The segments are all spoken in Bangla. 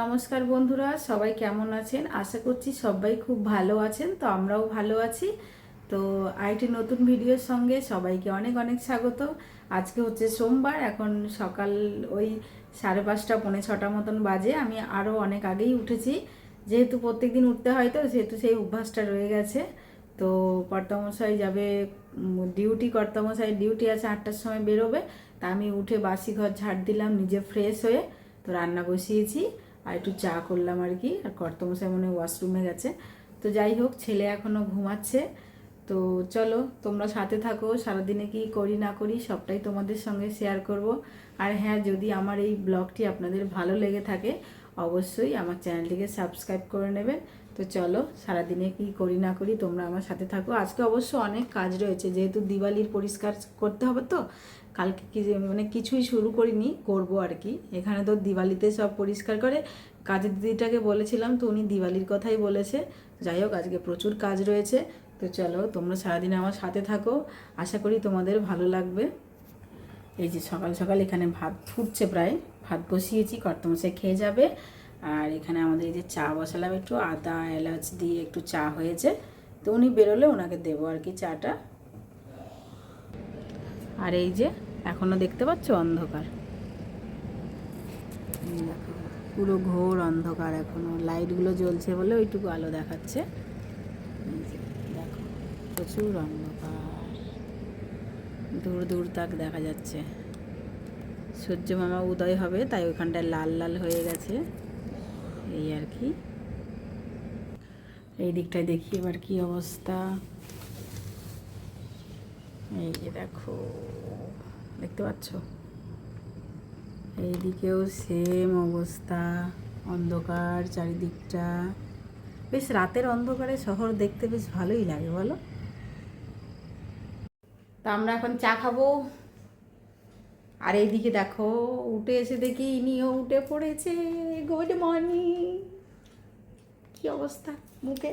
নমস্কার বন্ধুরা, সবাই কেমন আছেন? আশা করছি সবাই খুব ভালো আছেন, তো আমরাও ভালো আছি। তো আরেকটি নতুন ভিডিওর সঙ্গে সবাইকে অনেক অনেক স্বাগত। আজকে হচ্ছে সোমবার, এখন সকাল ওই সাড়ে পাঁচটা, পৌনে ছটা মতন বাজে। আমি আরও অনেক আগেই উঠেছি। যেহেতু প্রত্যেক দিন উঠতে হয় তো, সেহেতু সেই অভ্যাসটা রয়ে গেছে। তো কর্তামশাই যাবে ডিউটি, কর্তামশাই ডিউটি আছে আটটার সময় বেরোবে। তা আমি উঠে বাসি ঘর ঝাড় দিলাম, নিজে ফ্রেশ হয়ে। তো রান্না বসিয়েছি। আর একটু চা করলাম আর কি। আর কর্তমশাই মনে ওয়াশরুমে গেছে। তো যাই হোক, ছেলে এখনও ঘুমাচ্ছে। তো চলো, তোমরা সাথে থাকো। সারাদিনে কি করি না করি সবটাই তোমাদের সঙ্গে শেয়ার করব। আর হ্যাঁ যদি আমার এই ব্লগটি আপনাদের ভালো লেগে থাকে, অবশ্যই আমার চ্যানেলটিকে সাবস্ক্রাইব করে নেবেন। তো চলো, সারাদিনে কি করি না করি তোমরা আমার সাথে থাকো। আজকে অবশ্য অনেক কাজ রয়েছে। যেহেতু দিওয়ালির পরিষ্কার করতে হবে তো কালকে কি মানে কিছুই শুরু করিনি, করব আর কি। এখানে তো দিওয়ালিতে সব পরিষ্কার করে, কাজের দিদিটাকে বলেছিলাম তো উনি দিওয়ালির কথাই বলেছে। যাই হোক, আজকে প্রচুর কাজ রয়েছে। তো চলো, তোমরা সারাদিন আমার সাথে থাকো। আশা করি তোমাদের ভালো লাগবে। এই যে সকাল সকাল এখানে ভাত ফুটছে প্রায়। ভাত বসিয়েছি, কর্তমশাই খেয়ে যাবে। আর এখানে আমাদের এই যে চা বসালাম একটু, আদা, এলাচ দিয়ে একটু চা হয়েছে। তো উনি বেরোলে ওনাকে দেবো আর কি চাটা। আর এই যে এখনও দেখতে পাচ্ছ অন্ধকার। দেখো, পুরো ঘোর অন্ধকার এখনও। লাইটগুলো জ্বলছে বলে ওইটুকু আলো দেখাচ্ছে। দেখো প্রচুর অন্ধকার। দূর দূর তাক দেখা যাচ্ছে। সূর্য মামা উদয় হবে তাই ওইখানটায় লাল লাল হয়ে গেছে। এই আর কি। এই দিকটায় দেখি এবার কি অবস্থা। এই দেখো, দেখতে পাচ্ছ? এইদিকেও সেম অবস্থা, অন্ধকার চারিদিকটা। বেশ রাতের অন্ধকারে শহর দেখতে বেশ ভালোই লাগে, বলো? তা আমরা এখন চা খাব। আর এইদিকে দেখো, উঠে এসে দেখি ইনিও উঠে পড়েছে। গুড মর্নিং কি অবস্থা মুখে?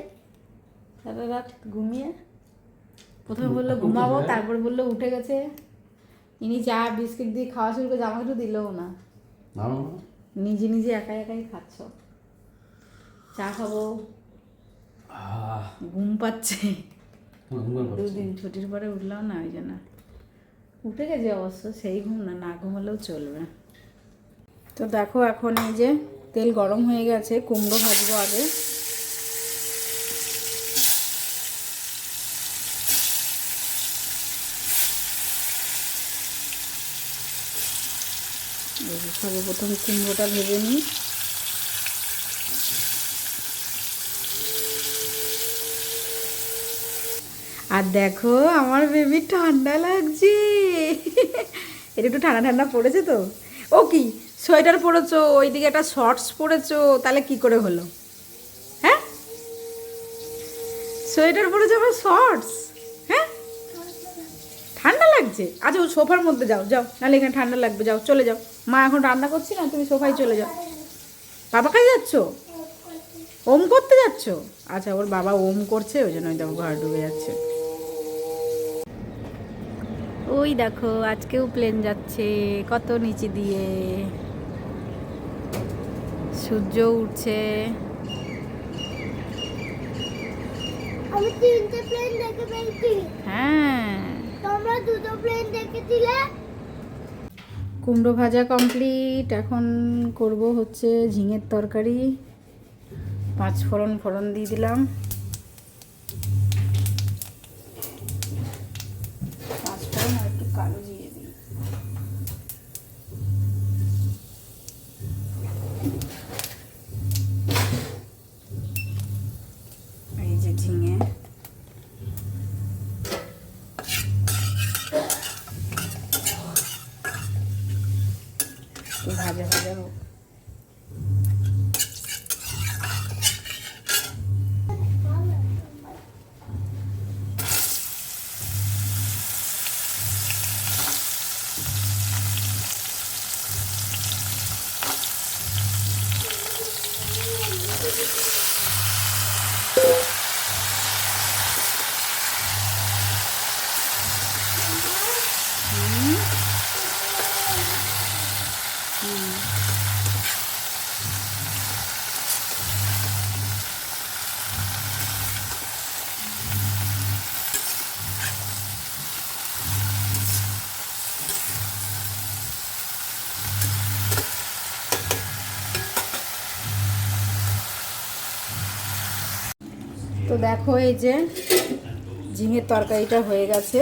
রাত, ঘুমিয়ে? প্রথমে বলল ঘুমাবো তারপর বলল উঠে গেছে। ইনি চা বিস্কিট দিয়ে খাওয়া শুরু করে আমাকে একটু দিলেও না। নিজে নিজে একাই একাই খাচ্ছ। চা খাব। আহ, ঘুম পাচ্ছে। ঘুম পাচ্ছে। দুদিন ছুটির পরে উঠলাম না ওই জন্য। উঠে গেছে অবশ্য সেই ঘুম না না ঘুমালেও চলবে। তো দেখো এখন এই যে তেল গরম হয়ে গেছে কুমড়ো ভাজবো আগে। সর্বপ্রথম কুমড়োটা ভেজে নিই। আর দেখো, আমার বেবি ঠান্ডা লাগছে। এটা একটু ঠান্ডা ঠান্ডা পড়েছে তো? ও কি, সোয়েটার পরেছো, ওইদিকে একটা শর্টস পরেছো, তাহলে কি করে হলো? হ্যাঁ? সোয়েটার পরেছো আবার শর্টস লাগছে? আচ্ছা ও সোফার মধ্যে যাও যাও নাহলে এখানে ঠান্ডা লাগবে যাও চলে যাও। মা এখন রান্না করছি না তুমি সোফায় চলে যাও। বাবা কাছে যাচ্ছ? ওম করতে যাচ্ছ? আচ্ছা ওর বাবা ওম করছে ওই জন্য ওই দেখো ঘর ডুবে যাচ্ছে। ওই দেখো আজকেও প্লেন যাচ্ছে কত নিচে দিয়ে। সূর্য উঠছে। হ্যাঁ। তোমরা দুটো প্লেন দেখেছিলে? কুমড়ো ভাজা কমপ্লিট এখন করব হচ্ছে ঝিঙের তরকারি। পাঁচ ফোড়ন ফোড়ন দিয়ে দিলাম পাঁচ ফোড়ন আর একটু কালো জিরে দিই এই যে ঝিঙে একটু ভাজা ভাজা হোক দেখো এই যে ঝিঙের তরকারিটা হয়ে গেছে।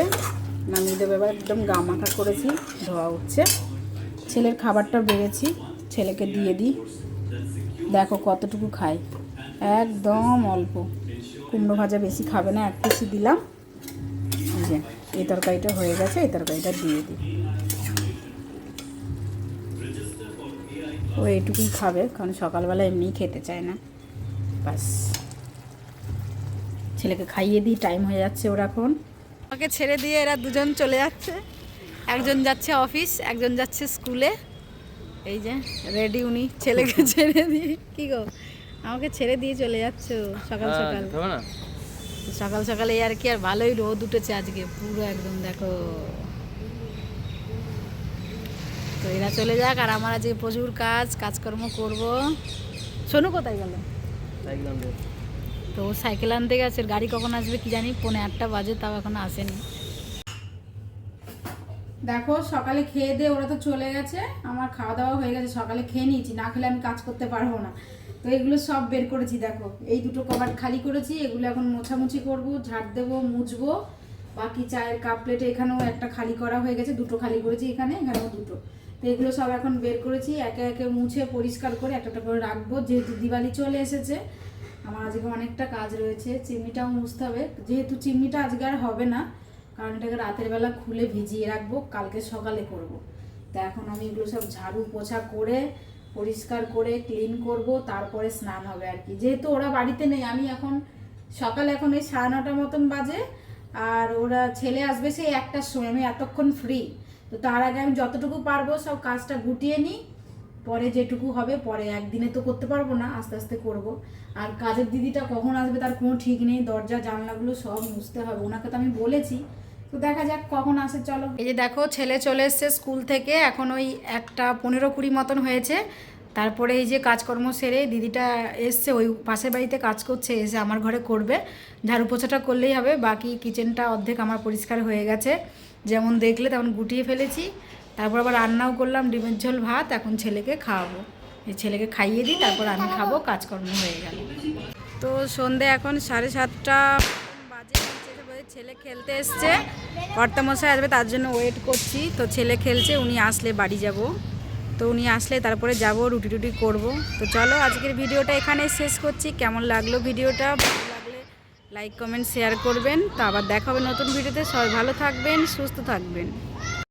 নামিয়ে দেবো। এবার একদম গা মাখা করেছি, ধোয়া উঠছে ছেলের খাবারটা বেড়েছি, ছেলেকে দিয়ে দিই। দেখো কতটুকু খাই একদম অল্প। কুমড়ো ভাজা বেশি খাবে না, এক পিসি দিলাম। যে, এই তরকারিটা হয়ে গেছে, এই তরকারিটা দিয়ে দিই। ও এইটুকুই খাবে, কারণ সকালবেলা এমনিই খেতে চায় না। বাস। ছেলেকে খাইয়ে দিই টাইম হয়ে যাচ্ছে ওর এখন। আমাকে ছেড়ে দিয়ে এরা দুজন চলে যাচ্ছে। একজন যাচ্ছে অফিস একজন যাচ্ছে স্কুলে এই যে রেডি উনি ছেলেকে ছেড়ে দিয়ে। কি গো? আমাকে ছেড়ে দিয়ে চলে যাচ্ছ সকাল সকাল। না। তো সকাল সকালে আর কি আর ভালোই রোদ উঠেছে আজকে পুরো একদম দেখো। তো এরা চলে যাক আর আমার আজকে প্রচুর কাজ কাজকর্ম করব। শোনো কোথায় গেল? তো ও সাইকেল আনতে গেছে, গাড়ি কখন আসবে কি জানি, পৌনে আটটা বাজে, তাও এখন আসেনি। দেখো, সকালে খেয়ে দিয়ে ওরা তো চলে গেছে, আমার খাওয়া দাওয়া হয়ে গেছে, সকালে খেয়ে নিয়েছি, না খেলে আমি কাজ করতে পারব না। তো এগুলো সব বের করেছি, দেখো, এই দুটো কভার খালি করেছি, এগুলো এখন মোছামুছি করব, ঝাড় দেবো, মুছবো, বাকি চায়ের কাপ প্লেটে এখানেও একটা খালি করা হয়ে গেছে, দুটো খালি করেছি এখানে, এখানেও দুটো। তো এগুলো সব এখন বের করেছি, একে একে মুছে পরিষ্কার করে একটা একটা করে রাখব, যেহেতু দিওয়ালি চলে এসেছে আমার আজকে অনেকটা কাজ রয়েছে, চিমনিটাও মুছতে হবে। যেহেতু চিমনিটা আজকে আর হবে না, কারণ এটাকে রাতের বেলা খুলে ভিজিয়ে রাখব, কালকে সকালে করব। তা এখন আমি এগুলো সব ঝাড়ু পোছা করে, পরিষ্কার করে ক্লিন করব, তারপরে স্নান হবে আর কি। যেহেতু ওরা বাড়িতে নেই, আমি এখন সকাল এখন এই সাড়ে নটার মতন বাজে, আর ওরা ছেলে আসবে সেই একটার সময়, আমি এতক্ষণ ফ্রি তো তার আগে আমি যতটুকু পারব সব কাজটা গুটিয়ে নিই পরে যেটুকু হবে, পরে একদিনে তো করতে পারব না, আস্তে আস্তে করব। আর কাজের দিদিটা কখন আসবে তার কোনো ঠিক নেই, দরজা, জানলাগুলো সব মুছতে হবে, ওনাকে তো আমি বলেছি। তো দেখা যাক কখন আসে, চলো। এই যে দেখো, ছেলে চলে এসছে স্কুল থেকে, এখন ওই একটা পনেরো কুড়ি মতন হয়েছে। তারপরে এই যে কাজকর্ম সেরে দিদিটা এসছে, ওই পাশের বাড়িতে কাজ করছে, এসে আমার ঘরে করবে। ঝাড়ু পোছাটা করলেই হবে, বাকি কিচেনটা অর্ধেক আমার পরিষ্কার হয়ে গেছে। যেমন দেখলে তেমন গুটিয়ে ফেলেছি। তারপর আবার রান্নাও করলাম, ডিমের ঝোল, ভাত, এখন ছেলেকে খাওয়াবো। এই ছেলেকে খাইয়ে দিই, তারপর আমি খাব, কাজকর্ম হয়ে গেল। তো সন্ধে এখন সাড়ে সাতটা ছেলে খেলতে এসছে। কর্তামশাই আসবে, তার জন্য ওয়েট করছি। তো ছেলে খেলছে, উনি আসলে বাড়ি যাব। তো উনি আসলে তারপরে যাব, রুটি টুটি করব। তো চলো, আজকের ভিডিওটা এখানে শেষ করছি। কেমন লাগল ভিডিওটা? ভালো লাগলে লাইক কমেন্ট শেয়ার করবেন। তো আবার দেখা হবে নতুন ভিডিওতে। সবাই ভালো থাকবেন, সুস্থ থাকবেন।